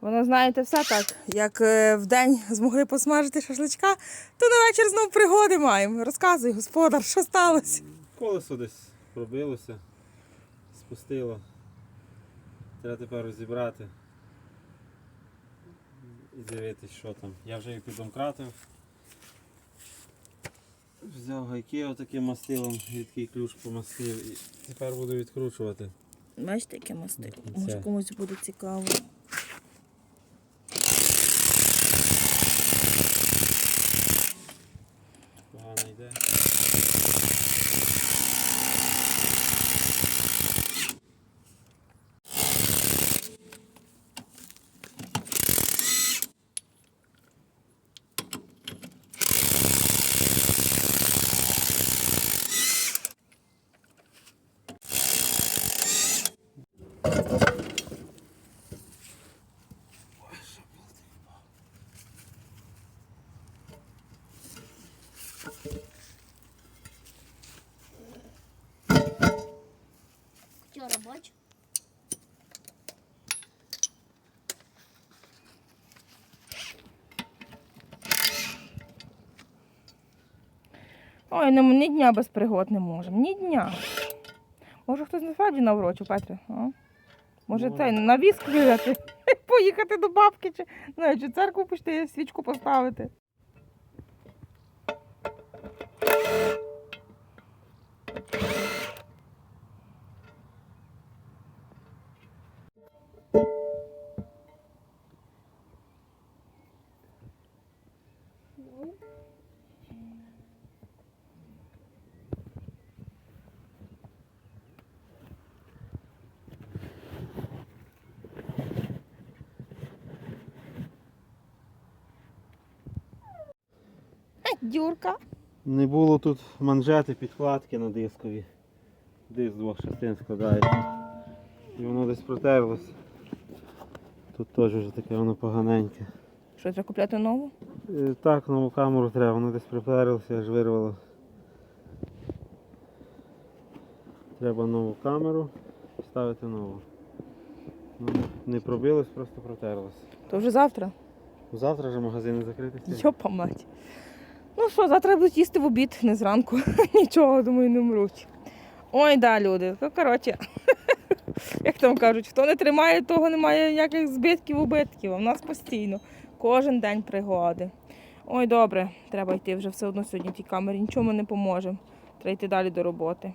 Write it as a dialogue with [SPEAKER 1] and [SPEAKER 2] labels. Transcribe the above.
[SPEAKER 1] Воно, знаєте, все так. Як е, вдень змогли посмажити шашличка, то на вечір знов пригоди маємо. Розказуй, господар, що сталося?
[SPEAKER 2] Колесо десь пробилося, спустило. Треба тепер розібрати і дивитись, що там. Я вже їх підомкратив. Взяв гайки отаким мастилом, рідкий ключ помастив і тепер буду відкручувати.
[SPEAKER 1] Бачите, яке мости.
[SPEAKER 2] Це-
[SPEAKER 1] Може комусь буде цікаво. Ой, ну, ні дня без пригод не можемо. Ні дня. Може хтось насправді наврочив, Петре? Може
[SPEAKER 2] Може.
[SPEAKER 1] цей на віск вивезти, поїхати до бабки, чи, знаю, чи церкву пішти, свічку поставити. Дюрка.
[SPEAKER 2] Не було тут манжети, підкладки на дискові. Диск з двох частин складається. І воно десь протерлося. Тут теж вже таке воно поганеньке.
[SPEAKER 1] Що, треба купляти нову?
[SPEAKER 2] Е, Так, нову камеру треба, воно десь приперлося, аж вирвало. Треба нову камеру, ставити нову. Ну, не пробилось, просто протерлося.
[SPEAKER 1] То вже завтра.
[SPEAKER 2] Завтра вже магазини закриті.
[SPEAKER 1] Йопа мать. Ну що, завтра будуть їсти в обід, не зранку. Нічого, думаю, не мруть. Ой, да, люди. Ну, коротше, як там кажуть, хто не тримає, того немає ніяких збитків, убитків. А в нас постійно. Кожен день пригоди. Ой, добре, треба йти вже все одно сьогодні в тій камері. нічому не поможемо. Треба йти далі до роботи.